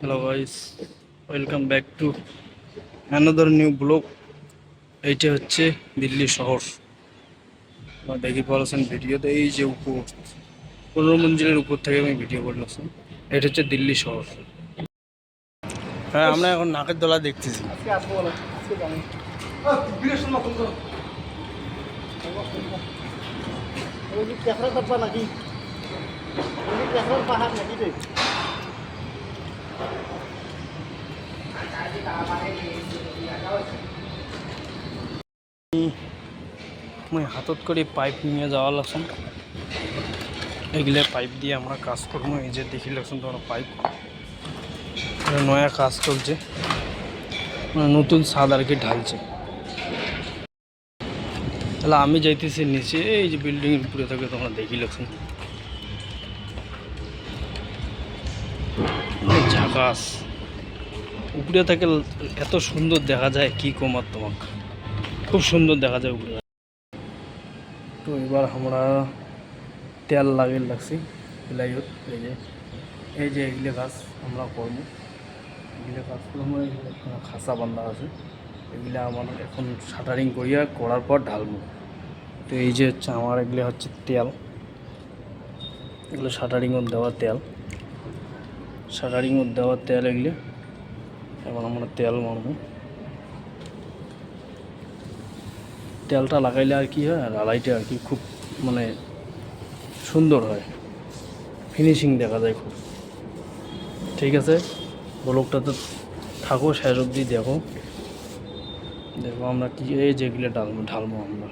Hello guys welcome back to another new blog এইটা হচ্ছে দিল্লি শহর। দেখি পাচ্ছেন ভিডিওতে এই যে উপর পনেরো মঞ্জিলের উপর থেকে আমি ভিডিও করলাম। এটা হচ্ছে দিল্লি শহর। হ্যাঁ আমরা এখন নাকের দলা দেখতেছি। আজকে আসব বলো মুই হাতত করে পাইপ নিয়ে যাওয়া লাগছেন। এগুলো পাইপ দিয়ে আমরা কাজ করব। এই যে দেখি লাগছেন তোমার পাইপ। নয়া কাজ চলছে। মানে নতুন ছাদ আর কি ঢালছে। তাহলে আমি যাইতেছি নিচে। এই যে বিল্ডিং এর উপরে থাকে তোমরা দেখি লাগছেন। ঝাকাস। উপরে থেকে, এত সুন্দর দেখা যায়, কি কমার তোমাকে? খুব সুন্দর দেখা যায় উপরে। তো এবার আমরা তেল লাগিয়ে লাগছি এই যে এই যে এগুলো গাছ আমরা করব। এগুলো গাছ করব এগুলো খাসা বান্ধা আছে, এগুলো আমার এখন শাটারিং করিয়া করার পর ঢালবো। তো এই যে হচ্ছে আমার এগুলো হচ্ছে তেল। এগুলো শাটারিংও দেওয়া তেল। শাটারিংও দেওয়া তেল এগুলো। এখন আমরা তেল মারবো। তেলটা লাগাইলে আর কি হয় আড়াইটা আর কি খুব মানে সুন্দর হয়। ফিনিশিং দেখা যায় খুব। ঠিক আছে? ব্লকটা তো থাকো, শেষ অবধি দেখো। দেখো আমরা কি, এই যেগুলো ঢালবো ঢালবো আমরা।